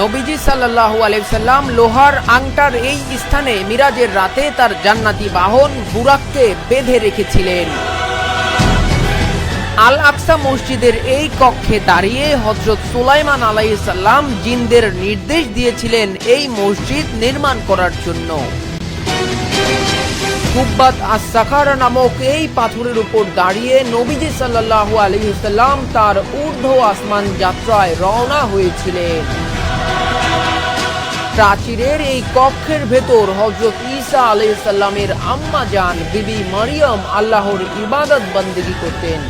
নবীজি সাল্লাল্লাহু আলাইহি সাল্লাম লোহার আংটার এই স্থানে মিরাজের রাতে তার জান্নাতি বাহন বুরাককে বেঁধে রেখেছিলেন। আল আকসা মসজিদের এই কক্ষে দাঁড়িয়ে হজরত সুলাইমান আলাইসাল্লাম জিনদের নির্দেশ দিয়েছিলেন এই মসজিদ নির্মাণ করার জন্য। কুব্বাত আস সাখারা নামক এই পাথরের উপর দাঁড়িয়ে নবীজি সাল্লাল্লাহু আলহিসাল্লাম তার ঊর্ধ্ব আসমান যাত্রায় রওনা হয়েছিলেন। প্রাচীরের এই কক্ষের ভেতর হজরত ঈসা আলাইসাল্লামের আম্মা জান বিবি মারিয়ম আল্লাহর ইবাদত বন্দেগী করতেন।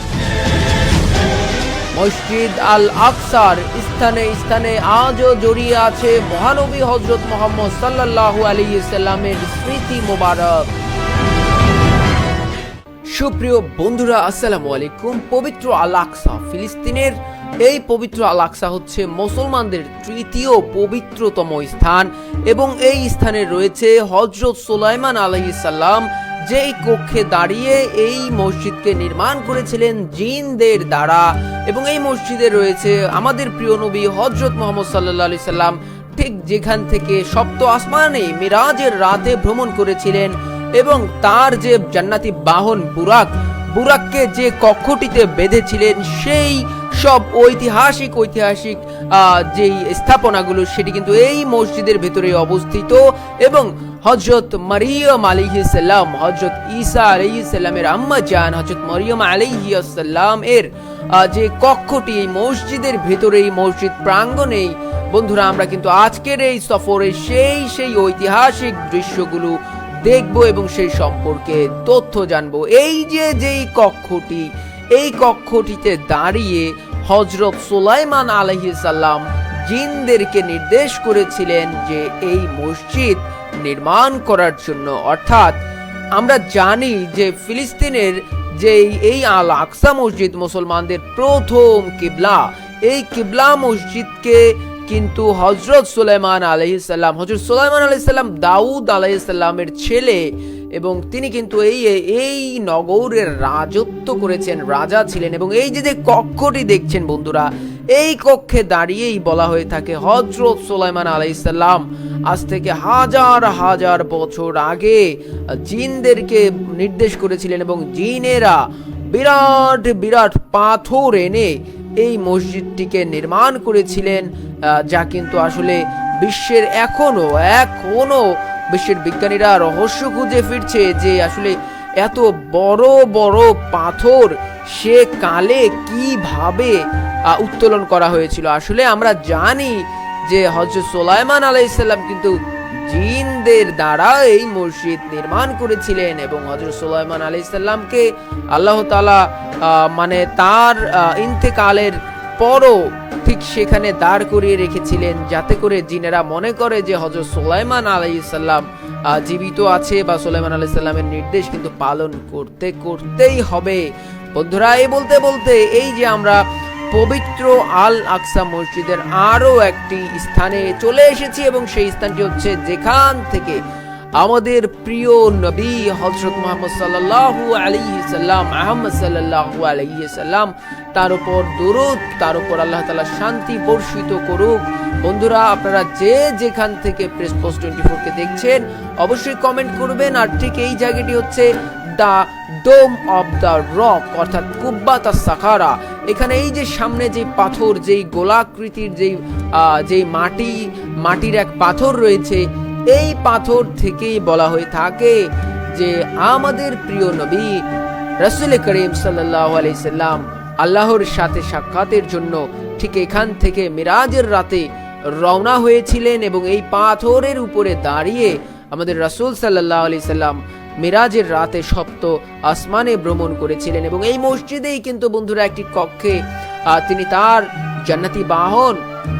মসজিদ আল আকসার স্থানে স্থানে আজও জড়িয়ে আছে মহানবী হজরত মোহাম্মদ সাল্লাল্লাহু আলাইহি সাল্লামের স্মৃতি মোবারক। সুপ্রিয় বন্ধুরা, আসসালামু আলাইকুম। পবিত্র আল আকসা ফিলিস্তিনের এই পবিত্র আল আকসা হচ্ছে মুসলমানদের তৃতীয় পবিত্রতম স্থান এবং এই স্থানে রয়েছে হজরত সুলাইমান আলাইসাল্লাম যেই কক্ষে দাঁড়িয়ে এই মসজিদকে নির্মাণ করেছিলেন জিনদের দ্বারা। এবং এই মসজিদে রয়েছে আমাদের প্রিয় নবী হজরত মোহাম্মদ সাল্লাহ আলি সাল্লাম। ঠিক যেখান থেকে সপ্ত আসমানে মিরাজের রাতে ভ্রমণ করেছিলেন এবং তার যে জান্নাতি বাহন বুরাক, বুরাককে যে কক্ষটিতে বেঁধেছিলেন, সেই সব ঐতিহাসিক ঐতিহাসিক যেই স্থাপনাগুলো, সেটি কিন্তু এই মসজিদের ভেতরে অবস্থিত এবং হজরত মারিয়ম আলিহিসাল্লাম হজরত ঈসা আলাইসাল্লামের আম্মা জান হজরত মরিয়ম আলাইহিসাল্লাম এর যে কক্ষটি, এই মসজিদের ভেতরে মসজিদ প্রাঙ্গণেই, বন্ধুরা, আমরা কিন্তু আজকের এই সফরে সেই সেই ঐতিহাসিক দৃশ্যগুলো দেখব এবং সেই সম্পর্কে তথ্য জানব। এই যে, যেই কক্ষটি, এই কক্ষটিতে দাঁড়িয়ে হজরত সুলাইমান আলহিসাল্লাম জিনদেরকে নির্দেশ করেছিলেন যে এই মসজিদ নির্মাণ করার জন্য। অর্থাৎ আমরা জানি যে ফিলিস্তিনের যে এই আল আকসা মসজিদ মুসলমানদের প্রথম কিবলা, এই কিবলা মসজিদকে কিন্তু হজরত সুলাইমান আলাইসাল্লাম হজরত সুলাইমান আলাইসাল্লাম দাউদ আলাইসাল্লামের ছেলে এবং তিনি কিন্তু এই এই নগরের রাজত্ব করেছেন, রাজা ছিলেন এবং এই যে যে কক্ষটি দেখছেন বন্ধুরা, এই কক্ষে দাঁড়িয়েই বলা হয়ে থাকে হজরত সুলাইমান আলাইসাল্লাম আজ থেকে হাজার হাজার বছর আগে জিনদেরকে নির্দেশ করেছিলেন এবং জিনেরা বিরাট বিরাট পাথর এনে এই মসজিদটিকে নির্মাণ করেছিলেন যা কিন্তু আসলে বিশ্বের এখনও এখনও বিশ্বের বিজ্ঞানীরা রহস্য খুঁজে ফিরছে যে আসলে এত বড় বড় পাথর সে কালে কীভাবে উত্তোলন করা হয়েছিল। আসলে আমরা জানি যে হজরত সোলাইমান আলাইসাল্লাম কিন্তু জিনদের দ্বারা এই মসজিদ নির্মাণ করেছিলেন এবং হজরত সুলাইমান আলি সাল্লামকে আল্লাহ তালা মানে তার ইন্তেকালের পরও ঠিক সেখানে দাঁড় করিয়ে রেখেছিলেন যাতে করে জিনেরা মনে করে যে হজরত সুলাইমান আলাই সাল্লাম জীবিত আছে বা সুলাইমান আলাই সাল্লামের নির্দেশ কিন্তু পালন করতে, করতেই হবে। বন্ধুরা, এই বলতে বলতে এই যে আমরা পবিত্র আল আকসা মসজিদের আরও একটি স্থানে চলে এসেছি এবং সেই স্থানটি হচ্ছে যেখান থেকে আমাদের প্রিয় নবী হজরত মোহাম্মদ সাল্লাল্লাহু আলাইহি সাল্লাম আহমদ সাল্লাল্লাহু আলাইহি সাল্লাম, তার উপর দরুদ, তার উপর আল্লাহ তালা শান্তি বর্ষিত করুক। বন্ধুরা, আপনারা যে যেখান থেকে প্রেস পোস্ট টোয়েন্টি কে দেখছেন, অবশ্যই কমেন্ট করবেন। আর ঠিক এই জায়গাটি হচ্ছে ডোম রক, অর্থাৎ কুব্বাতা সাখারা এখানে এই যে সামনে যে পাথর, যেই গোলাকৃতির যেই যেই মাটি, মাটির এক পাথর রয়েছে, এই পাথর থেকেই বলা হয়ে থাকে যে আমাদের প্রিয় নবী রসুল করিম সাল্লাহ আলাইসাল্লাম আল্লাহর সাথে সাক্ষাতের জন্য ঠিক এখান থেকে মিরাজের রাতে রওনা হয়েছিলেন এবং এই পাথরের উপরে দাঁড়িয়ে আমাদের রাসূল সাল্লাহ আলি সাল্লাম মিরাজের রাতে সপ্ত আসমানে ভ্রমণ করেছিলেন এবং এই মসজিদেই কিন্তু বন্ধুরা একটি কক্ষে তিনি তার জান্নাতি বাহন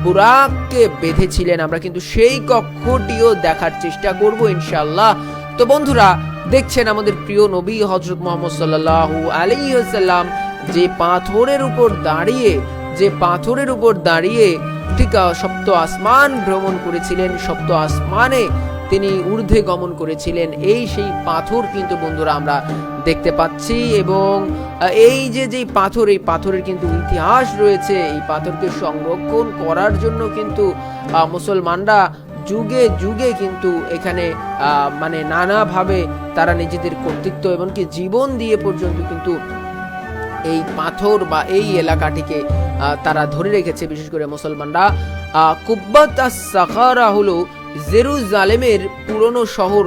বুরাককে বেঁধেছিলেন। আমরা কিন্তু সেই কক্ষটিও দেখার চেষ্টা করব ইনশাআল্লাহ। তো বন্ধুরা, দেখছেন আমাদের প্রিয় নবী হজরত মোহাম্মদ সাল্লাল্লাহু আলাইহি ওয়াসাল্লাম যে পাথরের উপর দাঁড়িয়ে, যে পাথরের উপর দাঁড়িয়ে ঠিক সপ্ত আসমান ভ্রমণ করেছিলেন। সপ্ত আসমানে তিনি ঊর্ধ্বে গমন করেছিলেন। এই সেই পাথর কিন্তু বন্ধুরা আমরা দেখতে পাচ্ছি এবং এই যে যে পাথর, এই পাথরের কিন্তু ইতিহাস রয়েছে। এই পাথরকে সংরক্ষণ করার জন্য কিন্তু মুসলমানরা যুগে যুগে কিন্তু এখানে মানে নানাভাবে তারা নিজেদের কর্তৃত্ব এমনকি জীবন দিয়ে পর্যন্ত কিন্তু এই পাথর বা এই এলাকাটিকে তারা ধরে রেখেছে বিশেষ করে মুসলমানরা। কুব্বাত সাখারা হলো জেরুজালেমের পুরনো শহর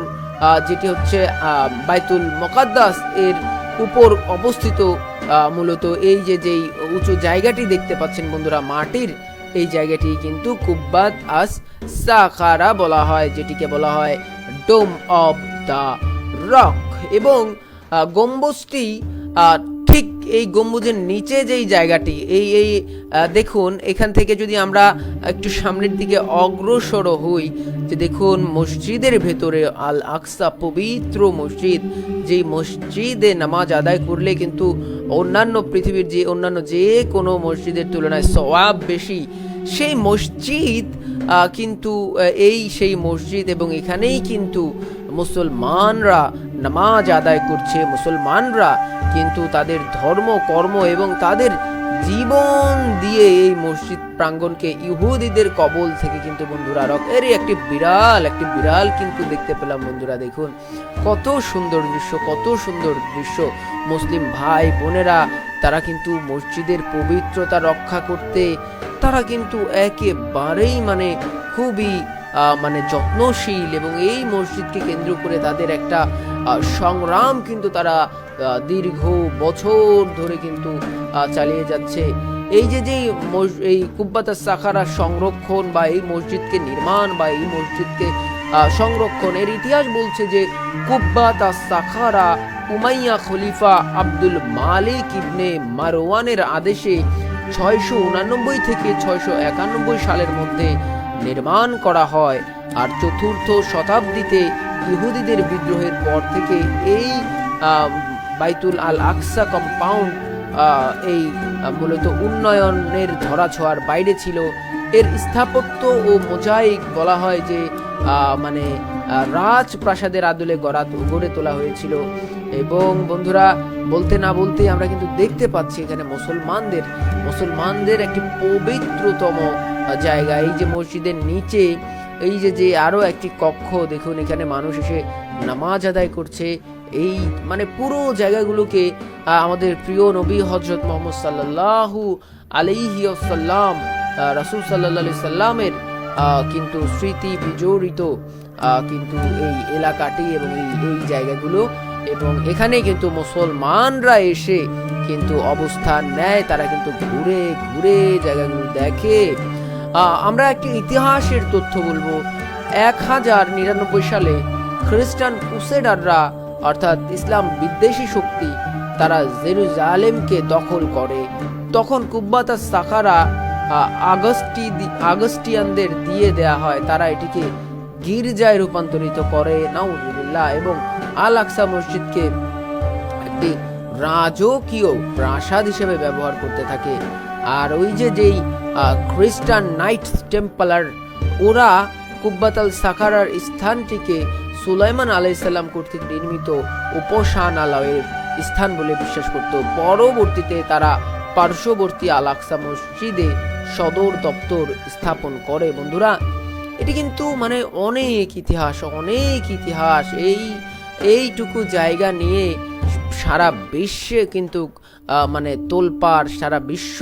যেটি হচ্ছে বাইতুল মোকাদ্দাস, এর উপর অবস্থিত মূলত এই যে, যেই উঁচু জায়গাটি দেখতে পাচ্ছেন বন্ধুরা, মাটির এই জায়গাটি কিন্তু কুব্বাত আস সাখারা বলা হয়, যেটিকে বলা হয় ডোম অফ দ্য রক এবং গম্বুজটি এই গম্বুজের নিচে যেই জায়গাটি, এই এই দেখুন, এখান থেকে যদি আমরা একটু সামনের দিকে অগ্রসর হই, যে দেখুন মসজিদের ভেতরে আল আকসা পবিত্র মসজিদ, যেই মসজিদে নামাজ আদায় করলে কিন্তু অন্যান্য পৃথিবীর যে, অন্যান্য যে কোনো মসজিদের তুলনায় সওয়াব বেশি। সেই মসজিদ কিন্তু এই সেই মসজিদ এবং এখানেই কিন্তু মুসলমানরা নামাজ আদায় করছে, মুসলমানরা কিন্তু তাদের ধর্ম, কর্ম এবং তাদের জীবন দিয়ে এই মসজিদ প্রাঙ্গণকে ইহুদিদের কবল থেকে কিন্তু বন্ধুরা রক এর একটি বিড়াল একটি বিড়াল কিন্তু দেখতে পেলাম বন্ধুরা, দেখুন। কত সুন্দর দৃশ্য, কত সুন্দর দৃশ্য। মুসলিম ভাই বোনেরা, তারা কিন্তু মসজিদের পবিত্রতা রক্ষা করতে, তারা কিন্তু একেবারেই মানে খুবই মানে যত্নশীল এবং এই মসজিদকে কেন্দ্র করে তাদের একটা সংগ্রাম কিন্তু তারা দীর্ঘ বছর ধরে কিন্তু চালিয়ে যাচ্ছে। এই যে যে এই কুব্বাতা সাখারা সংরক্ষণ বা এই মসজিদকে নির্মাণ বা এই মসজিদকে সংরক্ষণ, এর ইতিহাস বলছে যে কুব্বাতা সাখারা উমাইয়া খলিফা আব্দুল মালিক ইবনে মারওয়ানের আদেশে ছয়শো উনানব্বই থেকে ছয়শো একানব্বই সালের মধ্যে নির্মাণ করা হয়। আর চতুর্থ শতাব্দীতে ইহুদিদের বিদ্রোহের পর থেকে এই বাইতুল আল আকসা কম্পাউন্ড এই মূলত উন্নয়নের ধরাছোঁয়ার বাইরে ছিল। এর স্থাপত্য ও মোজাইক বলা হয় যে মানে রাজপ্রাসাদের আদলে গড়া, গড়ে তোলা হয়েছিল। এবং বন্ধুরা, বলতে না বলতে আমরা কিন্তু দেখতে পাচ্ছি এখানে মুসলমানদের মুসলমানদের একটি পবিত্রতম জায়গা। এই যে মসজিদের নিচে, এই যে যে আরও একটি কক্ষ, দেখুন এখানে মানুষ এসে নামাজ আদায় করছে। এই মানে পুরো জায়গাগুলোকে আমাদের প্রিয় নবী হজরত মোহাম্মদ সাল্লাল্লাহু আলাইহি সাল্লাম রাসূল আলাইহি সাল্লামের কিন্তু স্মৃতি বিজড়িত কিন্তু এই এলাকাটি এবং এই এই জায়গাগুলো। এবং এখানে কিন্তু মুসলমানরা এসে কিন্তু অবস্থান নেয়, তারা কিন্তু ঘুরে ঘুরে জায়গাগুলো দেখে। আমরা একটি ইতিহাসের তথ্য বলব। এক হাজার নিরানব্বই সালে খ্রিস্টান ক্রুসেডাররা অর্থাৎ ইসলাম বিদ্বেষী শক্তি তারা জেরুজালেমকে দখল করে। তখন কুব্বাতা আহ, আগস্টি আগস্টিয়ানদের দিয়ে দেয়া হয়। তারা এটিকে গির্জায় রূপান্তরিত করে নাউজুবিল্লাহ এবং আল আকসা মসজিদকে একটি রাজকীয় প্রাসাদ হিসেবে ব্যবহার করতে থাকে। আর ওই যে যেই খ্রিস্টান নাইট টেম্পলার ওরা কুব্বাতাল সাখারার স্থানটিকে সুলাইমান আলাইসাল্লাম কর্তৃক নির্মিত উপাসনালয়ের স্থান বলে বিশ্বাস করত। পরবর্তীতে তারা পার্শ্ববর্তী আল আকসা মসজিদে সদর দপ্তর স্থাপন করে। বন্ধুরা, এটি কিন্তু মানে অনেক ইতিহাস অনেক ইতিহাস। এই, এইটুকু জায়গা নিয়ে সারা বিশ্বে কিন্তু মানে তোলপাড়, সারা বিশ্ব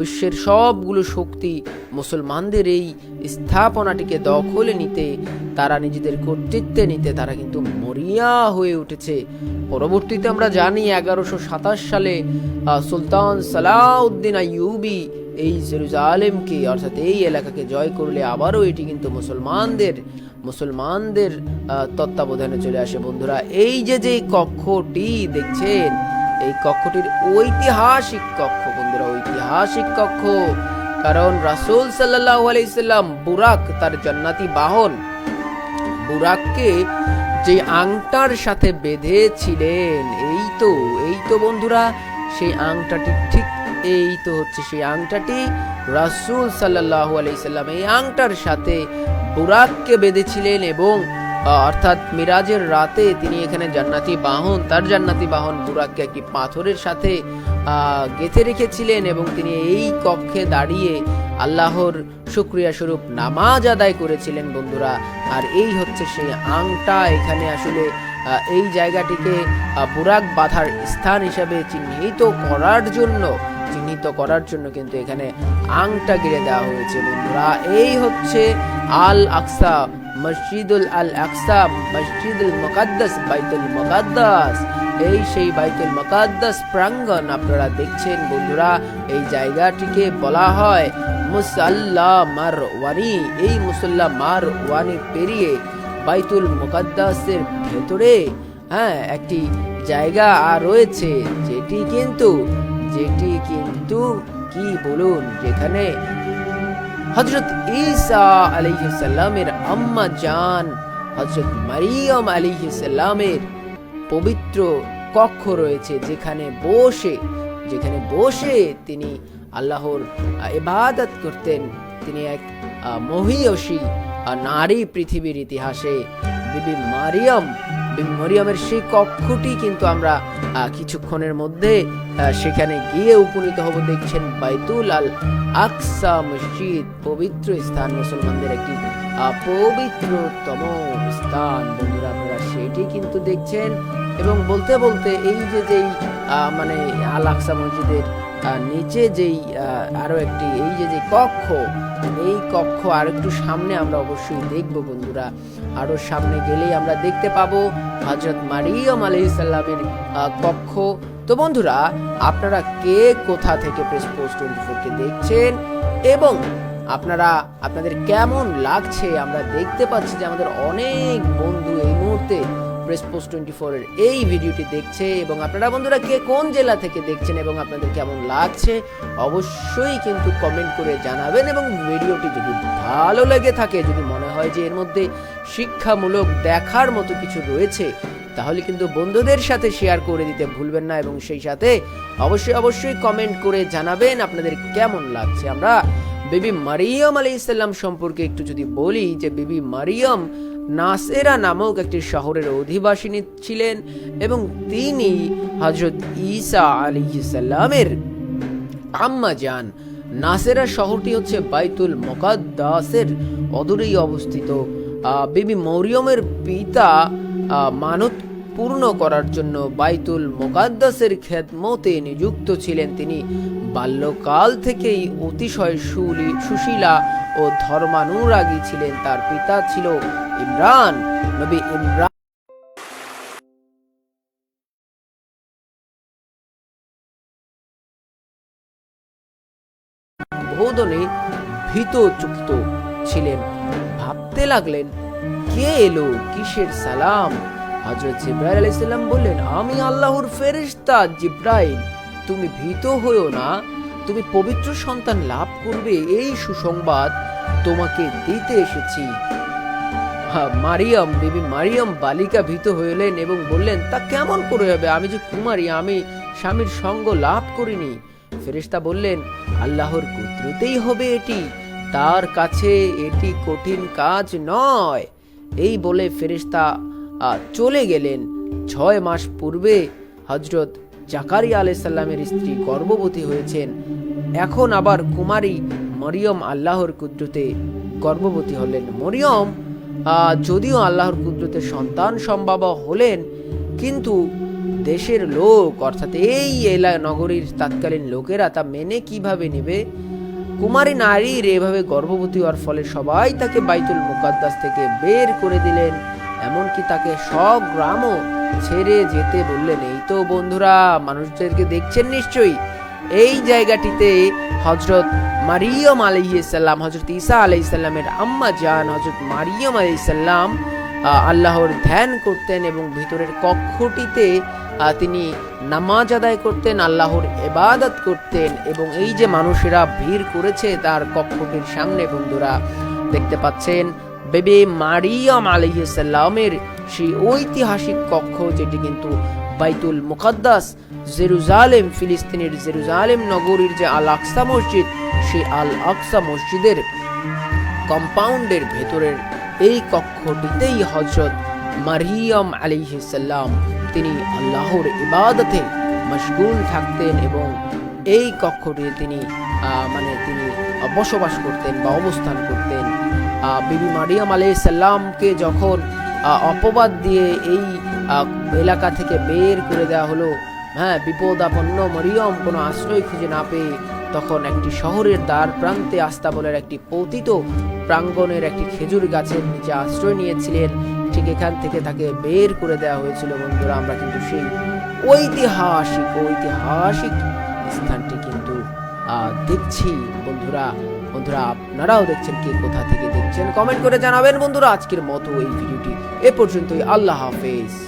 বিশ্বের সবগুলো শক্তি মুসলমানদের এই স্থাপনাটিকে দখলে নিতে, তারা নিজেদের কর্তৃত্বে নিতে, তারা কিন্তু মরিয়া হয়ে উঠেছে। পরবর্তীতে আমরা জানি এগারোশো সাতাশ সালে সুলতান সালাউদ্দিন আইয়ুবি এই জেরুজালেমকে, অর্থাৎ এই এলাকাকে জয় করলে আবারও এটি কিন্তু মুসলমানদের মুসলমানদের তত্ত্বাবধানে চলে আসে। বন্ধুরা, এই যে যে কক্ষটি দেখছেন এই কক্ষটির ঐতিহাসিক কক্ষ, বন্ধুরা, ঐতিহাসিক কক্ষ। কারণ রাসূল সাল্লাল্লাহু আলাইহি সাল্লাম বুরাক, তার জান্নাতি বাহন, বুরাককে যে আংটার সাথে বেঁধেছিলেন, এই তো এই তো, বন্ধুরা, সেই আংটাটি ঠিক এই তো হচ্ছে, সেই আংটাটি রাসূল সাল্লাল্লাহু আলাইহি সাল্লাম এই আংটার সাথে বুরাককে বেঁধেছিলেন এবং অর্থাৎ মিরাজের রাতে তিনি এখানে জান্নাতি বাহন, তার জান্নাতি বাহন বুরাককে একটি পাথরের সাথে গেঁথে রেখেছিলেন এবং তিনি এই কক্ষে দাঁড়িয়ে আল্লাহর শুক্রিয়া স্বরূপ নামাজ আদায় করেছিলেন বন্ধুরা। আর এই হচ্ছে সেই আংটা, এখানে আসলে এই জায়গাটিকে বুরাক বাঁধার স্থান হিসাবে চিহ্নিত করার জন্য, চিহ্নিত করার জন্য কিন্তু এখানে আংটা গিরে দেওয়া হয়েছে বন্ধুরা। এই হচ্ছে আল আকসা মসজিদুল আল আকসা, মসজিদুল মুকাদ্দাস, বাইতুল মুকাদ্দাস। এই সেই বাইতুল মুকাদ্দাস প্রাঙ্গণ আপনারা দেখছেন বন্ধুরা, এই জায়গাটিকে বলা হয় মুসাল্লা মারওয়ানি। এই মুসল্লা মারওয়ানি পেরিয়ে বাইতুল মুকাদ্দাসের ভেতরে হ্যাঁ একটি জায়গা আর রয়েছে, যেটি কিন্তু যেটি কিন্তু, কি বলুন, যেখানে হজরত ঈসা আলাইহিসাল্লামের আম্মা জান হজরত মারিয়ম আলাইহিসাল্লামের পবিত্র কক্ষ রয়েছে যেখানে বসে যেখানে বসে তিনি আল্লাহর ইবাদত করতেন। তিনি এক মহিয়সী নারী পৃথিবীর ইতিহাসে, বিবি মারিয়ম মরিয়মের সেই কক্ষটি কিন্তু আমরা কিছুক্ষণের মধ্যে সেখানে গিয়ে উপনীত হব। দেখছেন বাইতুল আল আকসা মসজিদ পবিত্র স্থান। মুসলমানদের একটি পবিত্রতম স্থান। বন্ধুরা আপনারা সেটি কিন্তু দেখছেন। এবং বলতে বলতে এই যে যেই মানে আল আকসা মসজিদের নিচে যেই আহ, আরও একটি এই যে যে কক্ষ এই কক্ষ আর একটু সামনে আমরা অবশ্যই দেখব বন্ধুরা। আরও সামনে গেলেই আমরা দেখতে পাবো হজরত মারিয়ম আলাইসাল্লামের কক্ষ। তো বন্ধুরা, আপনারা কে, কোথা থেকে প্রেস পোস্ট টোয়েন্টি দেখছেন? এবং আপনারা, আপনাদের কেমন লাগছে? আমরা দেখতে পাচ্ছি যে আমাদের অনেক বন্ধু এই মুহূর্তে প্রেস পোস্ট টোয়েন্টি ফোরের এই ভিডিওটি দেখছে এবং আপনারা বন্ধুরা কে কোন জেলা থেকে দেখছেন এবং আপনাদের কেমন লাগছে, অবশ্যই কিন্তু কমেন্ট করে জানাবেন এবং ভিডিওটি যদি ভালো লেগে থাকে, যদি মনে হয় যে এর মধ্যে শিক্ষামূলক দেখার মতো কিছু রয়েছে, তাহলে কিন্তু বন্ধুদের সাথে শেয়ার করে দিতে ভুলবেন না এবং সেই সাথে অবশ্যই অবশ্যই কমেন্ট করে জানাবেন আপনাদের কেমন লাগছে। আমরা বিবি মারিয়ম আলী ইসলাম সম্পর্কে একটু যদি বলি যে, বিবি মারিয়ম নাসেরা নামক একটি শহরের অধিবাসিনী ছিলেন এবং তিনি হজরত ঈসা আলী সাল্লামের আম্মা যান। নাসেরা শহরটি হচ্ছে বাইতুল মোকাদ্দাসের অদূরেই অবস্থিত। বিবি মরিয়মের পিতা মানত পূর্ণ করার জন্য বাইতুল মোকাদ্দাসের খেদমতে নিযুক্ত ছিলেন তিনি। বাল্যকাল থেকেই অতিশয় সুশীলা ও ধর্মানুরাগী ছিলেন, তার পিতা ছিল ইমরান, নবী ইমরান। বোধনে ভীত চকিত ছিলেন। ভাবতে লাগলেন, কে এলো? কিসের সালাম? হজরত জিব্রাইল আলাইসাল্লাম বললেন, আমি আল্লাহর ফেরেশতা জিব্রাইল। তুমি ভীত হইও না। তুমি পবিত্র সন্তান লাভ করবে, এই সুসংবাদ তোমাকে দিতে এসেছি। মারিয়াম, বিবি মারিয়াম বালিকা ভীত হইলেন এবং বললেন, তা কেমন করে হবে? আমি যে কুমারী, আমি স্বামীর সঙ্গ লাভ করিনি। ফেরেশতা বললেন, আল্লাহর কুদরতেই হবে এটি, তার কাছে এটি কঠিন কাজ নয়। এই বলে ফেরেশতা চলে গেলেন। ছয় মাস পূর্বে হজরত জাকারিয়া আলাইসাল্লামের স্ত্রী গর্ভবতী হয়েছেন। এখন আবার কুমারী মরিয়ম আল্লাহর কুদরতে গর্ভবতী হলেন। মরিয়ম যদিও আল্লাহর কুদ্রতে সন্তান সম্ভব হলেন, কিন্তু দেশের লোক, অর্থাৎ এই এলা নগরীর তৎকালীন লোকেরা তা মেনে কীভাবে নেবে? কুমারী নারীর এভাবে গর্ভবতী হওয়ার ফলে সবাই তাকে বাইতুল মুকাদ্দাস থেকে বের করে দিলেন, এমনকি তাকে সব গ্রামও ছেড়ে যেতে বললেন, এই তো বন্ধুরা, মানুষদেরকে দেখছেন নিশ্চয়ই। এই জায়গাটিতে হজরত মারিয়ম আলাইসাল্লাম হজরত ঈসা আলাইসাল্লামের আম্মা জান হজরত মারিয়ম আলাইসাল্লাম আল্লাহর ধ্যান করতেন এবং ভিতরের কক্ষটিতে তিনি নামাজ আদায় করতেন, আল্লাহর এবাদত করতেন এবং এই যে মানুষেরা ভিড় করেছে তার কক্ষটির সামনে বন্ধুরা, দেখতে পাচ্ছেন বেবে মারিয়াম আলাইসাল্লামের সেই ঐতিহাসিক কক্ষ, যেটি কিন্তু বাইতুল মুকাদ্দাস, জেরুজালেম, ফিলিস্তিনের জেরুজালেম নগরীর যে আল আকসা মসজিদ, সেই আল আকসা মসজিদের কম্পাউন্ডের ভেতরের এই কক্ষটিতেই হজরত মারিয়াম আলিহিসাল্লাম তিনি আল্লাহর ইবাদতে মশগুল থাকতেন এবং এই কক্ষটিতে তিনি মানে তিনি বসবাস করতেন বা অবস্থান করতেন। বিবি মারিয়াম আলাইসাল্লামকে যখন অপবাদ দিয়ে এই এলাকা থেকে বের করে দেওয়া হলো হ্যাঁ বিপদাপন্ন মরিয়ম কোনো আশ্রয় খুঁজে না পেয়ে তখন একটি শহরের দ্বার প্রান্তে আস্তাবলের একটি পতিত প্রাঙ্গণের একটি খেজুর গাছের নিচে আশ্রয় নিয়েছিলেন। ঠিক এখান থেকে তাকে বের করে দেওয়া হয়েছিল বন্ধুরা, আমরা কিন্তু সেই ঐতিহাসিক ঐতিহাসিক স্থানটি কিন্তু দেখছি বন্ধুরা। বন্ধুরা, আপনারাও দেখছেন কে কোথা থেকে দেখছেন? কমেন্ট করে জানাবেন বন্ধুরা, আজকের মতো এই ভিডিওটি এ পর্যন্তই। আল্লাহ হাফেজ।